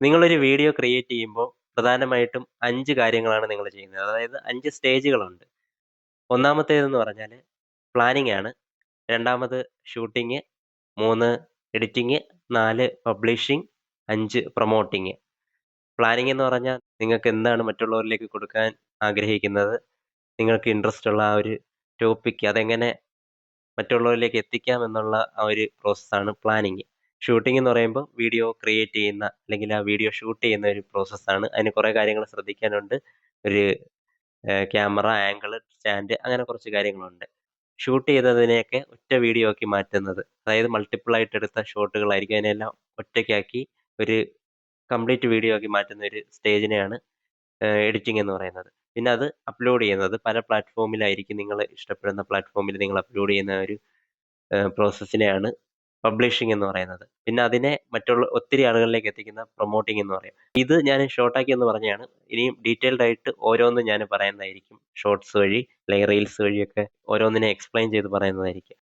നിങ്ങളൊരു video create ചെയ്യുമ്പോൾ പ്രധാനമായിട്ടും അഞ്ച് കാര്യങ്ങളാണ് നിങ്ങൾ ചെയ്യുന്നത്. അതായത് അഞ്ച് സ്റ്റേജുകളുണ്ട്. ഒന്നാമത്തേതെന്ന് പറഞ്ഞാൽ പ്ലാനിംഗ് ആണ്. രണ്ടാമത് ഷൂട്ടിങ് മൂന്ന് എഡിറ്റിംഗ്, നാല് പബ്ലിഷിംഗ്, അഞ്ച് പ്രൊമോട്ടിങ് പ്ലാനിംഗ് എന്ന് പറഞ്ഞാൽ നിങ്ങൾക്ക് എന്താണ് മറ്റുള്ളവരിലേക്ക് കൊടുക്കാൻ ആഗ്രഹിക്കുന്നത്, നിങ്ങൾക്ക് ഇൻട്രസ്റ്റ് ഉള്ള ആ ഒരു ടോപ്പിക് അതെങ്ങനെ മറ്റുള്ളവരിലേക്ക് എത്തിക്കാം എന്നുള്ള ആ ഒരു പ്രോസസ്സാണ് പ്ലാനിംഗ്. ഷൂട്ടിംഗ് എന്ന് പറയുമ്പോൾ വീഡിയോ ക്രിയേറ്റ് ചെയ്യുന്ന അല്ലെങ്കിൽ ആ വീഡിയോ ഷൂട്ട് ചെയ്യുന്ന ഒരു പ്രോസസ്സാണ്. അതിന് കുറേ കാര്യങ്ങൾ ശ്രദ്ധിക്കാനുണ്ട്. ഒരു ക്യാമറ ആംഗിൾ, സ്റ്റാൻഡ് അങ്ങനെ കുറച്ച് കാര്യങ്ങളുണ്ട്. ഷൂട്ട് ചെയ്തതിനെയൊക്കെ ഒറ്റ വീഡിയോ ആക്കി മാറ്റുന്നത്. അതായത് മൾട്ടിപ്പിൾ ആയിട്ട് എടുത്ത ഷോട്ടുകളായിരിക്കും. അതിനെല്ലാം ഒറ്റയ്ക്കാക്കി ഒരു കംപ്ലീറ്റ് വീഡിയോ ആക്കി മാറ്റുന്ന ഒരു സ്റ്റേജിനെയാണ് എഡിറ്റിംഗ് എന്ന് പറയുന്നത്. പിന്നെ അത് അപ്ലോഡ് ചെയ്യുന്നത് പല പ്ലാറ്റ്ഫോമിലായിരിക്കും നിങ്ങൾ ഇഷ്ടപ്പെടുന്ന പ്ലാറ്റ്ഫോമിൽ നിങ്ങൾ അപ്ലോഡ് ചെയ്യുന്ന ഒരു പ്രോസസ്സിനെയാണ് പബ്ലിഷിംഗ് എന്ന് പറയുന്നത്. പിന്നെ അതിനെ മറ്റുള്ള ഒത്തിരി ആളുകളിലേക്ക് എത്തിക്കുന്ന പ്രൊമോട്ടിംഗ് എന്ന് പറയും. ഇത് ഞാൻ ഷോർട്ടാക്കി എന്ന് പറഞ്ഞാണ് ഇനിയും ഡീറ്റെയിൽഡ് ആയിട്ട് ഓരോന്നും ഞാൻ പറയുന്നതായിരിക്കും. ഷോർട്സ് വഴി അല്ലെങ്കിൽ റീൽസ് വഴിയൊക്കെ ഓരോന്നിനെ എക്സ്പ്ലെയിൻ ചെയ്ത് പറയുന്നതായിരിക്കും.